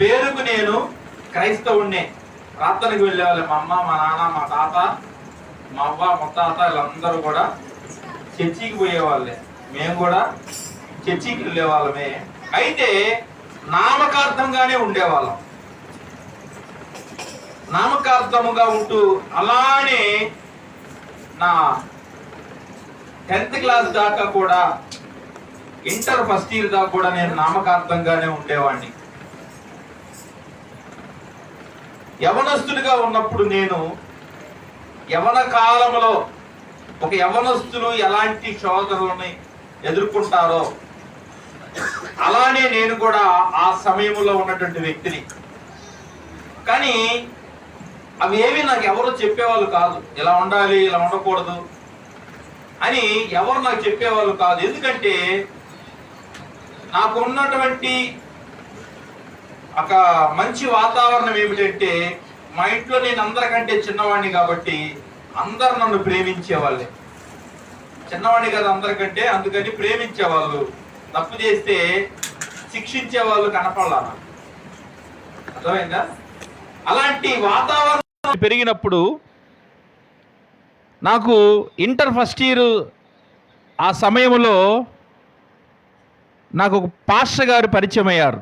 పేరుకు నేను క్రైస్తవుణ్ణే. ప్రార్థనకు వెళ్ళేవాళ్ళు మా అమ్మ మా నాన్న మా తాత మా అవ్వ ముత్తాత వీళ్ళందరూ కూడా చర్చికి పోయేవాళ్ళే. మేము కూడా చర్చికి వెళ్ళేవాళ్ళమే. అయితే నామకార్థంగానే ఉండేవాళ్ళం. నామకార్థముగా ఉంటూ అలానే నా టెన్త్ క్లాస్ దాకా కూడా ఇంటర్ ఫస్ట్ ఇయర్ దాకా కూడా నేను నామకార్థంగానే ఉండేవాడిని యవనస్తుడిగా ఉన్నప్పుడు నేను యవన కాలంలో ఒక యవనస్తులు ఎలాంటి శోధనలని ఎదుర్కొంటారో అలానే నేను కూడా ఆ సమయంలో ఉన్నటువంటి వ్యక్తిని. కానీ అవి ఏవి నాకు ఎవరు చెప్పేవాళ్ళు కాదు. ఇలా ఉండాలి ఇలా ఉండకూడదు అని ఎవరు నాకు చెప్పేవాళ్ళు కాదు. ఎందుకంటే నాకు ఉన్నటువంటి ఒక మంచి వాతావరణం ఏమిటంటే మా ఇంట్లో నేను అందరికంటే చిన్నవాడిని కాబట్టి అందరు నన్ను ప్రేమించేవాళ్ళే. చిన్నవాడిని కదా అందరికంటే అందుకని ప్రేమించేవాళ్ళు. తప్పు చేస్తే శిక్షించే వాళ్ళు కనపడాల అర్థమైందా? అలాంటి వాతావరణం పెరిగినప్పుడు నాకు ఇంటర్ ఫస్ట్ ఇయర్ ఆ సమయంలో నాకు ఒక పాస్టర్ గారు పరిచయం అయ్యారు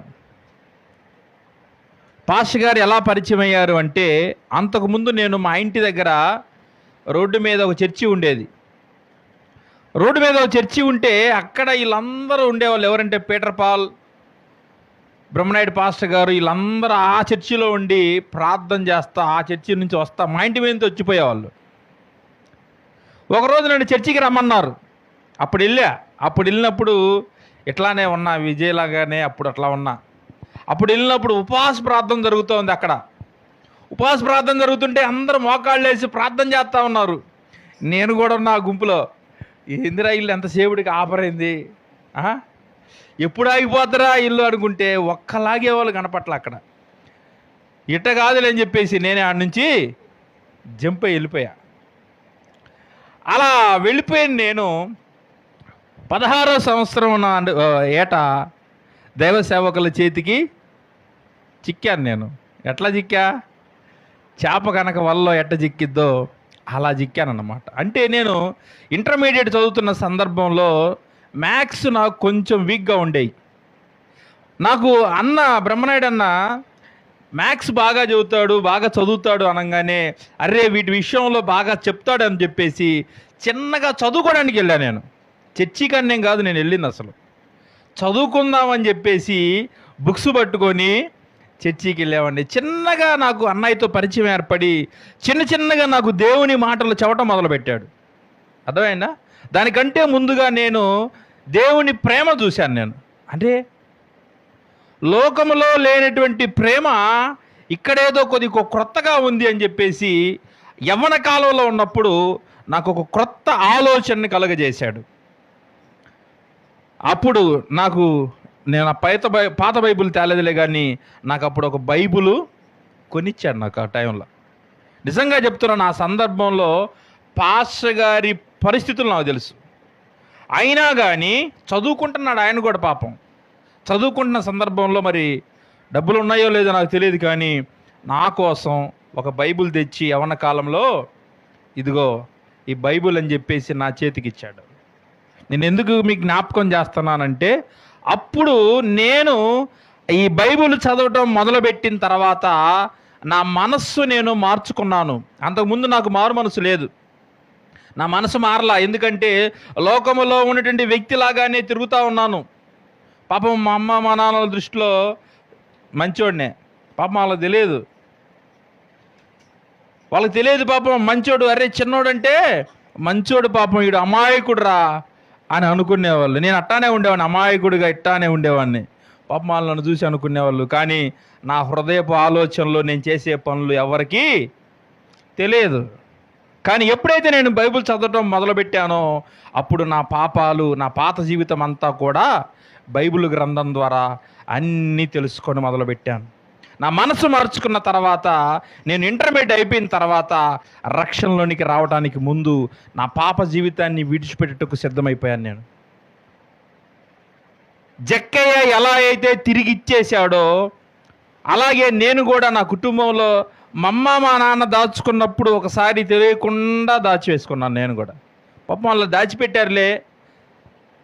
పాస్టర్ గారు ఎలా పరిచయం అయ్యారు అంటే అంతకుముందు నేను మా ఇంటి దగ్గర రోడ్డు మీద ఒక చర్చి ఉండేది. రోడ్డు మీద ఒక చర్చి ఉంటే అక్కడ వీళ్ళందరూ ఉండేవాళ్ళు. ఎవరంటే పీటర్ పాల్ బ్రహ్మనాయుడు పాస్టర్ గారు వీళ్ళందరూ ఆ చర్చిలో ఉండి ప్రార్థన చేస్తా ఆ చర్చి నుంచి వస్తా మా ఇంటి మీద నుంచి వచ్చిపోయేవాళ్ళు. ఒకరోజు నన్ను చర్చికి రమ్మన్నారు. అప్పుడు వెళ్ళా. అప్పుడు వెళ్ళినప్పుడు ఇట్లానే ఉన్నా విజయలాగానే అప్పుడు అట్లా ఉన్నా. అప్పుడు వెళ్ళినప్పుడు ఉపవాస ప్రార్థన జరుగుతోంది అక్కడ. ఉపవాస ప్రార్థన జరుగుతుంటే అందరూ మోకాళ్ళు వేసి ప్రార్థన చేస్తూ ఉన్నారు. నేను కూడా ఉన్నా గుంపులో. ఏందిరా ఇల్లు ఎంతసేపుడికి ఆపరైంది? ఎప్పుడు ఆగిపోతారా ఇల్లు? అనుకుంటే ఒక్కలాగే వాళ్ళు కనపట్ల అక్కడ. ఇట్ట కాదులే అని చెప్పేసి నేనే ఆడ నుంచి జంప్ అయి వెళ్ళిపోయా. అలా వెళ్ళిపోయిన నేను పదహారో సంవత్సరం నా ఏట దైవ సేవకుల చేతికి చిక్కాను నేను. ఎట్లా చిక్కా? చేప కనుక వల్ల ఎట్ట చిక్కిద్దో అలా చిక్కానన్నమాట. అంటే నేను ఇంటర్మీడియట్ చదువుతున్న సందర్భంలో మ్యాథ్స్ నాకు కొంచెం వీక్గా ఉండేవి నాకు అన్న బ్రహ్మనాయుడు అన్న మ్యాథ్స్ బాగా చదువుతాడు బాగా చదువుతాడు అనగానే అరే వీటి విషయంలో బాగా చెప్తాడు అని చెప్పేసి చిన్నగా చదువుకోవడానికి వెళ్ళాను నేను. చర్చికి నేను కాదు నేను వెళ్ళింది అసలు. చదువుకుందామని చెప్పేసి బుక్స్ పట్టుకొని చర్చికి వెళ్ళామండి చిన్నగా నాకు అన్నయ్యతో పరిచయం ఏర్పడి చిన్న చిన్నగా నాకు దేవుని మాటలు చెప్పటం మొదలుపెట్టాడు. అర్థమైందా? దానికంటే ముందుగా నేను దేవుని ప్రేమ చూశాను నేను. అంటే లోకంలో లేనటువంటి ప్రేమ ఇక్కడేదో కొద్ది కొ- క్రొత్తగా ఉంది అని చెప్పేసి యవ్వన కాలంలో ఉన్నప్పుడు నాకు ఒక క్రొత్త ఆలోచనని కలుగజేశాడు. అప్పుడు నాకు నేను ఆ పైత బై పాత బైబిల్ తేలేదులే కానీ నాకు అప్పుడు ఒక బైబుల్ కొనిచ్చాడు నాకు ఆ టైంలో. నిజంగా చెప్తున్నాను ఆ సందర్భంలో పాస్ గారి పరిస్థితులు నాకు తెలుసు. అయినా కానీ చదువుకుంటున్నాడు ఆయన కూడా పాపం. చదువుకుంటున్న సందర్భంలో మరి డబ్బులు ఉన్నాయో లేదో నాకు తెలియదు కానీ నా కోసం ఒక బైబిల్ తెచ్చి యవన కాలంలో ఇదిగో ఈ బైబిల్ అని చెప్పేసి నా చేతికి ఇచ్చాడు నేను ఎందుకు మీకు జ్ఞాపకం చేస్తున్నానంటే అప్పుడు నేను ఈ బైబిల్ చదవటం మొదలుపెట్టిన తర్వాత నా మనస్సు నేను మార్చుకున్నాను. అంతకుముందు నాకు మారు మనసు లేదు. నా మనసు మారలా. ఎందుకంటే లోకములో ఉన్నటువంటి వ్యక్తిలాగానే తిరుగుతూ ఉన్నాను. పాపం మా అమ్మ మా నాన్నల దృష్టిలో మంచోడినే. పాపం వాళ్ళకి తెలియదు. వాళ్ళకి తెలియదు పాపం మంచోడు. అరే చిన్నోడంటే మంచోడు పాపం. వీడు అమాయకుడురా. అని అనుకునేవాళ్ళు. నేను అట్టానే ఉండేవాడిని అమాయకుడిగా ఇట్టానే ఉండేవాడిని. పాపం వాళ్ళు నన్ను చూసి అనుకునేవాళ్ళు. కానీ నా హృదయపు ఆలోచనలో నేను చేసే పనులు ఎవరికీ తెలియదు. కానీ ఎప్పుడైతే నేను బైబిల్ చదవటం మొదలుపెట్టానో అప్పుడు నా పాపాలు నా పాత జీవితం అంతా కూడా బైబిల్ గ్రంథం ద్వారా అన్నీ తెలుసుకొని మొదలుపెట్టాను. నా మనసు మార్చుకున్న తర్వాత నేను ఇంటర్మీడియట్ అయిపోయిన తర్వాత రక్షణలోనికి రావడానికి ముందు నా పాప జీవితాన్ని విడిచిపెట్టుటకు సిద్ధమైపోయాను నేను. జక్కయ్య ఎలా అయితే తిరిగి ఇచ్చేశాడో అలాగే నేను కూడా నా కుటుంబంలో మా అమ్మ మా నాన్న దాచుకున్నప్పుడు ఒకసారి తెలియకుండా దాచివేసుకున్నాను నేను కూడా. పాపం వాళ్ళు దాచిపెట్టారులే.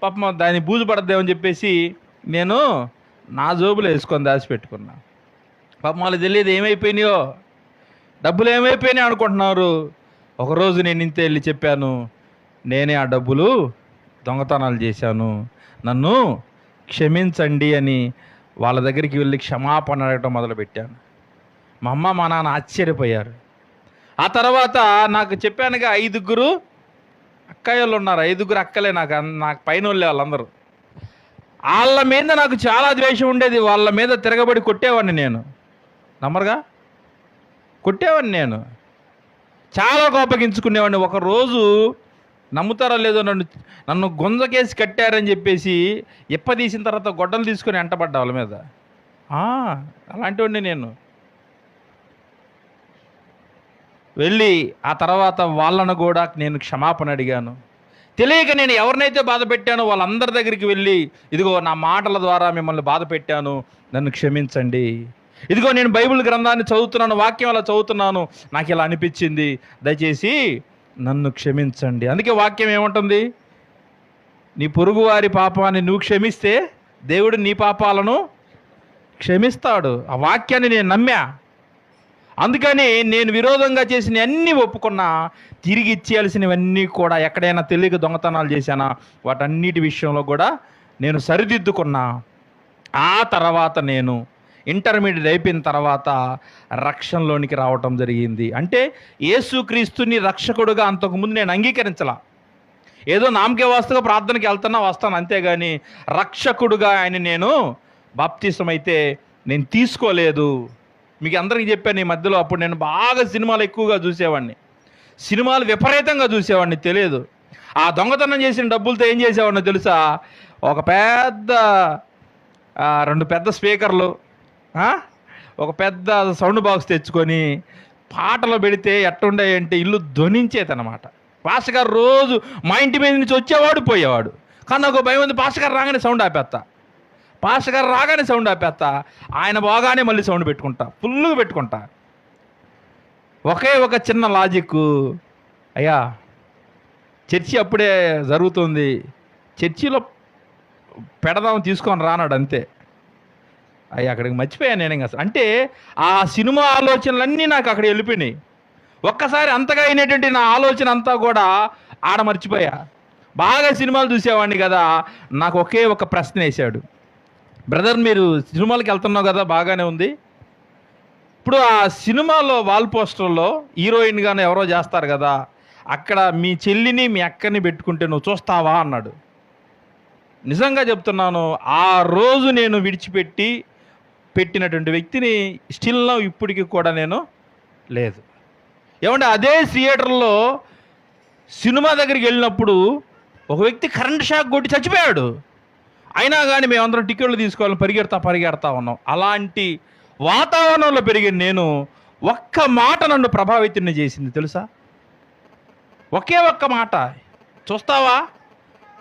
పాపం దాన్ని బూజు పడద్దేమని చెప్పేసి నేను నా జోబులో వేసుకొని దాచిపెట్టుకున్నాను పాపం వాళ్ళకి తెలియదు ఏమైపోయినాయో. డబ్బులు ఏమైపోయినాయి అనుకుంటున్నారు. ఒకరోజు నేను ఇంత వెళ్ళి చెప్పాను నేనే ఆ డబ్బులు దొంగతనాలు చేశాను. నన్ను క్షమించండి అని వాళ్ళ దగ్గరికి వెళ్ళి క్షమాపణ అడగటం మొదలుపెట్టాను. మా అమ్మ మా నాన్న ఆశ్చర్యపోయారు. ఆ తర్వాత నాకు చెప్పానుగా ఐదుగురు అక్కయ్యలు ఉన్నారు. ఐదుగురు అక్కలే నాకు నాకు పైన వాళ్ళే వాళ్ళందరూ. వాళ్ళ మీద నాకు చాలా ద్వేషం ఉండేది. వాళ్ళ మీద తిరగబడి కొట్టేవాడిని నేను. నమ్మరుగా? కొట్టేవాడిని నేను. చాలా కోపగించుకునేవాడిని. ఒక రోజు నమ్ముతారో లేదో నన్ను నన్ను గుంజకేసి కట్టారని చెప్పేసి ఇప్ప తీసిన తర్వాత గొడ్డలు తీసుకొని ఎంటపడ్డా వాళ్ళ మీద. అలాంటివాడిని నేను. వెళ్ళి ఆ తర్వాత వాళ్ళను కూడా నేను క్షమాపణ అడిగాను. తెలియక నేను ఎవరినైతే బాధ పెట్టానో వాళ్ళందరి దగ్గరికి వెళ్ళి ఇదిగో నా మాటల ద్వారా మిమ్మల్ని బాధ పెట్టాను నన్ను క్షమించండి. ఇదిగో నేను బైబిల్ గ్రంథాన్ని చదువుతున్నాను వాక్యం అలా చదువుతున్నాను. నాకు ఇలా అనిపించింది. దయచేసి నన్ను క్షమించండి. అందుకే వాక్యం ఏముంటుంది? నీ పొరుగువారి పాపాన్ని నువ్వు క్షమిస్తే దేవుడు నీ పాపాలను క్షమిస్తాడు. ఆ వాక్యాన్ని నేను నమ్మా. అందుకని నేను విరోధంగా చేసిన అన్నీ ఒప్పుకున్నా తిరిగి ఇచ్చేయాల్సినవన్నీ కూడా ఎక్కడైనా తెలియక దొంగతనాలు చేశానా? వాటన్నిటి విషయంలో కూడా నేను సరిదిద్దుకున్నా. ఆ తర్వాత నేను ఇంటర్మీడియట్ అయిపోయిన తర్వాత రక్షణలోనికి రావటం జరిగింది. అంటే యేసుక్రీస్తుని రక్షకుడుగా అంతకుముందు నేను అంగీకరించలా. ఏదో నామకే వాస్తుగా ప్రార్థనకి వెళ్తున్నా వస్తాను అంతేగాని రక్షకుడుగా ఆయన నేను బాప్తిసం అయితే నేను తీసుకోలేదు. మీకు అందరికీ చెప్పాను ఈ మధ్యలో అప్పుడు నేను బాగా సినిమాలు ఎక్కువగా చూసేవాడిని. సినిమాలు విపరీతంగా చూసేవాడిని తెలియదు. ఆ దొంగతనం చేసిన డబ్బులతో ఏం చేసేవాడిని తెలుసా? ఒక పెద్ద రెండు పెద్ద స్పీకర్లు ఒక పెద్ద సౌండ్ బాక్స్ తెచ్చుకొని పాటలు పెడితే ఎట్టుండే ఇల్లు ధ్వనించేదనమాట పాస్టర్ గారు రోజు మా ఇంటి మీద నుంచి వచ్చేవాడు పోయేవాడు. కానీ నాకు భయం ఉంది పాస్ గారు రాగానే సౌండ్ ఆపేస్తా పాస్టర్ గారు రాగానే సౌండ్ ఆపేస్తా ఆయన బాగానే మళ్ళీ సౌండ్ పెట్టుకుంటా ఫుల్గా పెట్టుకుంటా. ఒకే ఒక చిన్న లాజిక్ అయ్యా చర్చి అప్పుడే జరుగుతుంది. చర్చిలో పెడదాం తీసుకొని రానాడు అంతే. అయ్యా అక్కడికి మర్చిపోయాను నేను ఇంకా అసలు. అంటే ఆ సినిమా ఆలోచనలన్నీ నాకు అక్కడ వెళ్ళిపోయినాయి. ఒక్కసారి అంతగా అయినటువంటి నా ఆలోచన అంతా కూడా ఆడ మర్చిపోయా. బాగా సినిమాలు చూసేవాడిని కదా నాకు ఒకే ఒక ప్రశ్న వేశాడు. బ్రదర్ మీరు సినిమాలకు వెళ్తున్నావు కదా బాగానే ఉంది. ఇప్పుడు ఆ సినిమాలో వాల్ పోస్టర్లో హీరోయిన్గానే ఎవరో చేస్తారు కదా అక్కడ మీ చెల్లిని మీ అక్కని పెట్టుకుంటే నువ్వు చూస్తావా? అన్నాడు. నిజంగా చెప్తున్నాను ఆ రోజు నేను విడిచిపెట్టి పెట్టినటువంటి వ్యక్తిని స్టిల్ నవ్ ఇప్పటికి కూడా నేను లేదు. ఏమంటే అదే థియేటర్లో సినిమా దగ్గరికి వెళ్ళినప్పుడు ఒక వ్యక్తి కరెంట్ షాక్ కొట్టి చచ్చిపోయాడు. అయినా కానీ మేమందరం టికెట్లు తీసుకోవాలని పరిగెడతా పరిగెడతా ఉన్నాం. అలాంటి వాతావరణంలో పెరిగిన నేను ఒక్క మాట నన్ను ప్రభావితం చేసింది తెలుసా? ఒకే ఒక్క మాట. చూస్తావా?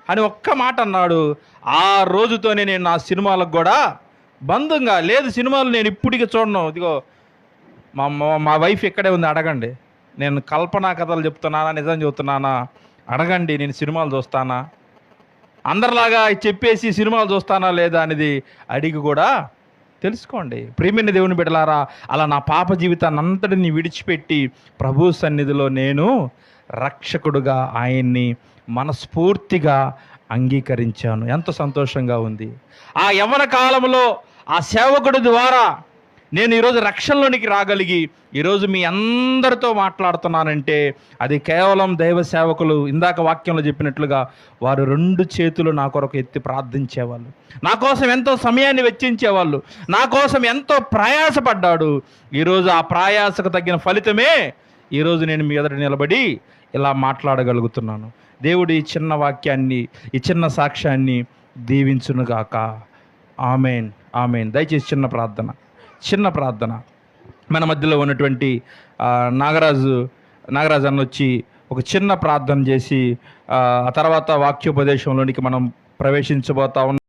అని ఒక్క మాట అన్నాడు. ఆ రోజుతోనే నేను నా సినిమాలకు కూడా బంధంగా లేదు సినిమాలు నేను ఇప్పటికీ చూడను. ఇదిగో మా మా- వైఫ్ ఇక్కడే ఉంది అడగండి. నేను కల్పనా కథలు చెప్తున్నానా నిజం చెబుతున్నానా? అడగండి నేను సినిమాలు చూస్తానా? అందరిలాగా చెప్పేసి సినిమాలు చూస్తానా లేదా అనేది అడిగి కూడా తెలుసుకోండి. ప్రేమిని దేవుని బిడ్డలారా అలా నా పాప జీవితాన్ని అంతటిని విడిచిపెట్టి ప్రభు సన్నిధిలో నేను రక్షకుడుగా ఆయన్ని మనస్ఫూర్తిగా అంగీకరించాను. ఎంత సంతోషంగా ఉంది. ఆ యవన కాలంలో ఆ సేవకుడి ద్వారా నేను ఈరోజు రక్షణలోనికి రాగలిగి ఈరోజు మీ అందరితో మాట్లాడుతున్నానంటే అది కేవలం దైవ సేవకులు ఇందాక వాక్యంలో చెప్పినట్లుగా వారు రెండు చేతులు నా కొరకు ఎత్తి ప్రార్థించేవాళ్ళు. నా కోసం ఎంతో సమయాన్ని వెచ్చించేవాళ్ళు. నా కోసం ఎంతో ప్రయాసపడ్డాడు. ఈరోజు ఆ ప్రయాసకు తగ్గిన ఫలితమే ఈరోజు నేను మీ ఎదుట నిలబడి ఇలా మాట్లాడగలుగుతున్నాను. దేవుడు ఈ చిన్న వాక్యాన్ని ఈ చిన్న సాక్ష్యాన్ని దీవించునుగాక. ఆమెన్. ఆమె దయచేసి చిన్న ప్రార్థన చిన్న ప్రార్థన. మన మధ్యలో ఉన్నటువంటి నాగరాజు నాగరాజు అన్న వచ్చి ఒక చిన్న ప్రార్థన చేసి ఆ ఆ తర్వాత వాక్యోపదేశంలోనికి మనం ప్రవేశించబోతా ఉన్నాం.